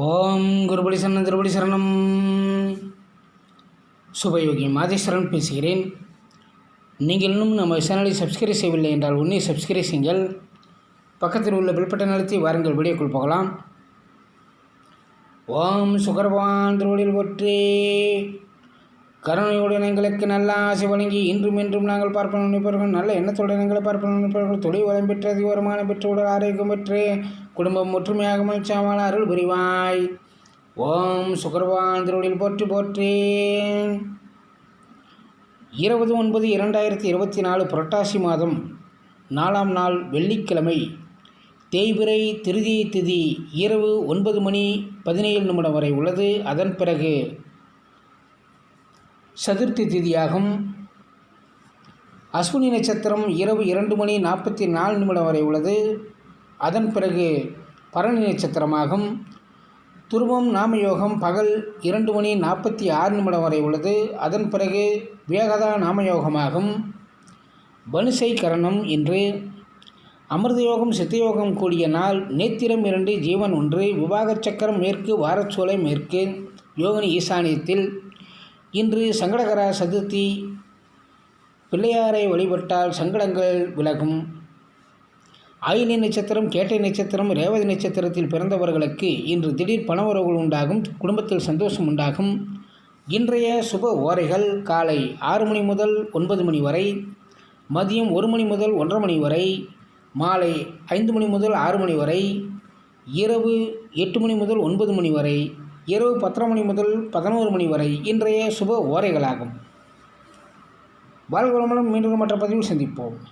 ஓம் குருபடி சரணம் திருபடி சரணம் சுபயோகி மாதேஸ்வரன் பேசுகிறேன். நீங்கள் இன்னும் நம்ம சேனலை சப்ஸ்கிரைப் செய்யவில்லை என்றால் உன்னை சப்ஸ்கிரைப் செய்யுங்கள். பக்கத்தில் உள்ள பில்பட்டன் அழுத்தி வாருங்கள். வீடியோக்குள் போகலாம். ஓம் சுகர்வான் திருவடியில் ஒற்றே கருணையுடன் எங்களுக்கு நல்ல ஆசை வழங்கி இன்றும் இன்றும் நாங்கள் பார்ப்பன நினைப்பவர்கள் நல்ல எண்ணத்துடன் எங்களை பார்ப்பன நினைப்பவர்கள் தொழில் வளம் பெற்று அதிக வருமானம் பெற்று உடல் ஆரோக்கியம் பெற்று குடும்பம் ஒற்றுமையாக மகிழ்ச்சியாமல் அருள் புரிவாய். ஓம் சுகர்வான் திருவடியில் போற்றி போற்றி. இருபது ஒன்பது இரண்டாயிரத்தி இருபத்தி நாலு புரட்டாசி மாதம் நாலாம் நாள் வெள்ளிக்கிழமை தேய்பிறை திருதி திதி இரவு ஒன்பது மணி பதினேழு நிமிடம் வரை உள்ளது. அதன் பிறகு சதுர்த்தி திதியாகும். அஸ்வினி நட்சத்திரம் இரவு இரண்டு மணி நாற்பத்தி நாலு நிமிடம் வரை உள்ளது. அதன் பிறகு பரணி நட்சத்திரமாகும். துருவம் நாமயோகம் பகல் இரண்டு மணி நாற்பத்தி ஆறு நிமிடம் வரை உள்ளது. அதன் பிறகு வேகதா நாமயோகமாகும். பனுசை கரணம் என்று அமிர்தயோகம் சித்தயோகம் கூடிய நாள் நேத்திரம் இரண்டு ஜீவன் ஒன்று விவாகச் சக்கரம் மேற்கு வாரச்சோலை மேற்கு யோகினி ஈசானியத்தில் இன்று சங்கடகர சதுர்த்தி. பிள்ளையாரை வழிபட்டால் சங்கடங்கள் விலகும். ஆயினி நட்சத்திரம் கேட்டை நட்சத்திரம் ரேவதி நட்சத்திரத்தில் பிறந்தவர்களுக்கு இன்று திடீர் பணவரவுகள் உண்டாகும் குடும்பத்தில் சந்தோஷம் உண்டாகும். இன்றைய சுப ஓரைகள் காலை ஆறு மணி முதல் ஒன்பது மணி வரை மதியம் ஒரு மணி முதல் ஒன்றரை மணி வரை மாலை ஐந்து மணி முதல் ஆறு மணி வரை இரவு எட்டு மணி முதல் ஒன்பது மணி வரை இரவு பத்தரை மணி முதல் பதினோரு மணி வரை இன்றைய சுப ஓரைகளாகும். வாழ்வளமுடன் மீண்டும் மற்ற பதிவில் சந்திப்போம்.